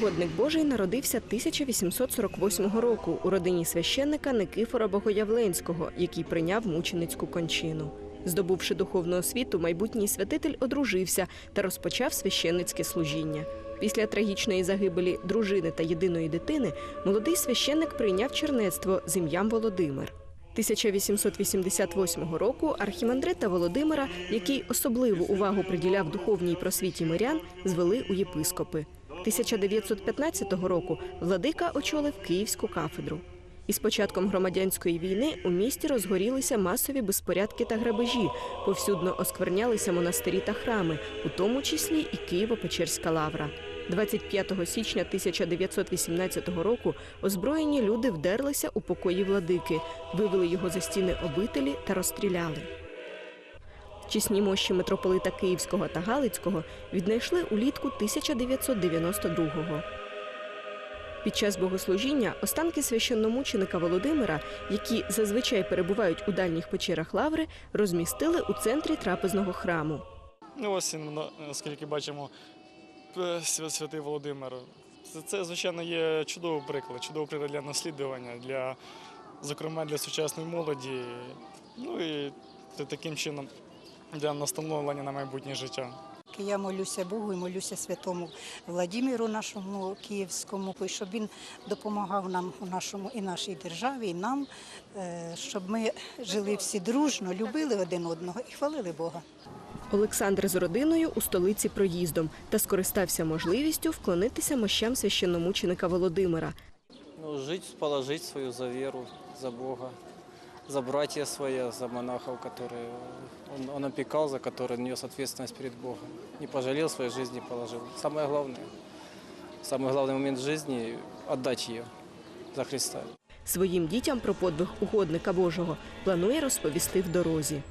Угодник Божий народився 1848 року у родині священника Никифора Богоявленського, який прийняв мученицьку кончину. Здобувши духовну освіту, майбутній святитель одружився та розпочав священницьке служіння. Після трагічної загибелі дружини та єдиної дитини молодий священник прийняв чернецтво з ім'ям Володимир. 1888 року архімандрита Володимира, який особливу увагу приділяв духовній просвіті мирян, звели у єпископи. 1915 року владика очолив Київську кафедру. Із початком громадянської війни у місті розгорілися масові безпорядки та грабежі, повсюдно осквернялися монастирі та храми, у тому числі і Києво-Печерська лавра. 25 січня 1918 року озброєні люди вдерлися у покої владики, вивели його за стіни обителі та розстріляли. Чесні мощі митрополита Київського та Галицького віднайшли улітку 1992-го. Під час богослужіння останки священномученика Володимира, які зазвичай перебувають у дальніх печерах лаври, розмістили у центрі трапезного храму. Ну, ось він, на- оскільки бачимо, е, святий Володимир. Це, звичайно, є чудовий приклад, чудовий приклад для наслідування, для, зокрема для сучасної молоді. Ну і таким чином для настановлення на майбутнє життя. Я молюся Богу і молюся святому Владимиру нашому київському, щоб він допомагав нам у нашому і нашій державі, і нам, е, щоб ми жили всі дружно, любили один одного і хвалили Бога. Олександр з родиною у столиці проїздом та скористався можливістю вклонитися мощам священномученика Володимира. Ну, жить, положить свою за веру, за Бога, за братья свои, за монахов, которые он, он опекал, за которые нес ответственность перед Богом. Не пожалел своей жизни, положил. Самое главное, самый главный момент жизни – отдать ее за Христа. Своїм дітям про подвиг угодника Божого планує розповісти в дорозі.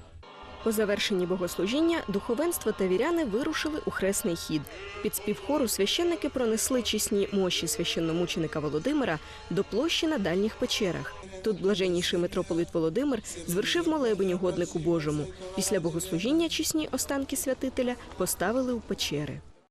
По завершенні богослужіння духовенство та віряни вирушили у хресний хід. Під співхору священники пронесли чесні мощі священномученика Володимира до площі на дальніх печерах. Тут блаженніший митрополит Володимир звершив молебень угоднику Божому. Після богослужіння чесні останки святителя поставили у печери.